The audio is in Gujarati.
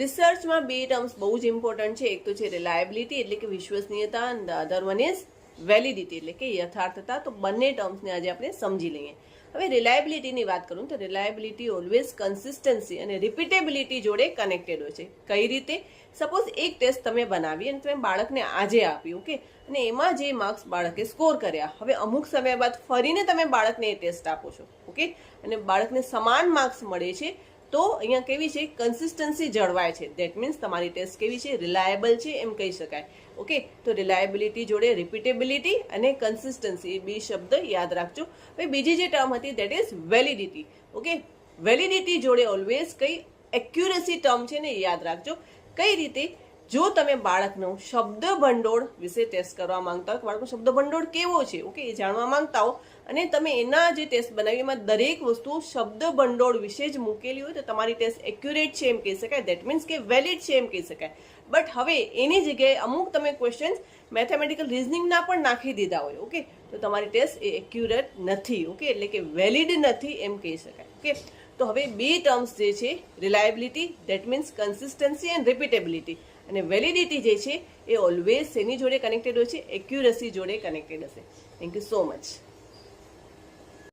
રિસર્ચમાં બે ટર્મ્સ બહુ જ ઇમ્પોર્ટન્ટ છે. એક તો છે રિલાયબિલિટી એટલે કે વિશ્વસનીયતા અને અધર વન ઇઝ વેલિડિટી એટલે કે યથાર્થતા. તો બંને ટર્મ્સને આજે આપણે સમજી લઈએ. હવે રિલાયબિલિટીની વાત કરું તો રિલાયબિલિટી ઓલવેઝ કન્સિસ્ટન્સી અને રિપીટેબિલિટી જોડે કનેક્ટેડ હોય છે. કઈ રીતે? સપોઝ એક ટેસ્ટ તમે બનાવી અને તમે બાળકને આજે આપ્યું ઓકે અને એમાં જે માર્ક્સ બાળકે સ્કોર કર્યા. હવે અમુક સમય બાદ ફરીને તમે બાળકને એ ટેસ્ટ આપો છો ઓકે અને બાળકને સમાન માર્ક્સ મળે છે તો અહીંયા કેવી છે? કન્સિસ્ટન્સી જળવાય છે. દેટ મીન્સ તમારી ટેસ્ટ કેવી છે? રિલાયબલ છે એમ કહી શકાય. ઓકે તો રિલાયબિલિટી જોડે રિપીટેબિલિટી અને કન્સિસ્ટન્સી એ બે શબ્દ યાદ રાખજો. હવે બીજી જે ટર્મ હતી that is validity okay validity જોડે ઓલવેઝ કઈ એક્યુરેસી ટર્મ છે ને યાદ રાખજો. કઈ રીતે? જો તમે બાળકનો શબ્દ ભંડોળ વિશે ટેસ્ટ કરવા માંગતા હો બાળકનો શબ્દ ભંડોળ કેવો છે? ઓકે, એ જાણવા માંગતા હો. અને તમે એના જે ટેસ્ટ બનાવી, એમાં દરેક વસ્તુ શબ્દ ભંડોળ વિશે જ મૂકેલી હોય, તો તમારી ટેસ્ટ એક્યુરેટ છે એમ કહી શકાય. દેટ મીન્સ કે વેલિડ છે એમ કહી શકાય. બટ હવે એની જગ્યાએ અમુક તમે ક્વેશ્ચન્સ મેથેમેટિકલ રિઝનિંગના પણ નાખી દીધા હોય, ઓકે? તો તમારી ટેસ્ટ એ એક્યુરેટ નથી, ઓકે? એટલે કે વેલિડ નથી એમ કહી શકાય, ઓકે? તો હવે બે ટર્મ્સ જે છે reliability that means consistency and repeatability અને વેલિડિટી જે છે, એ ઓલવેઝ એની જોડે કનેક્ટેડ હોય છે એક્યુરસી જોડે કનેક્ટેડ હશે. Thank you so much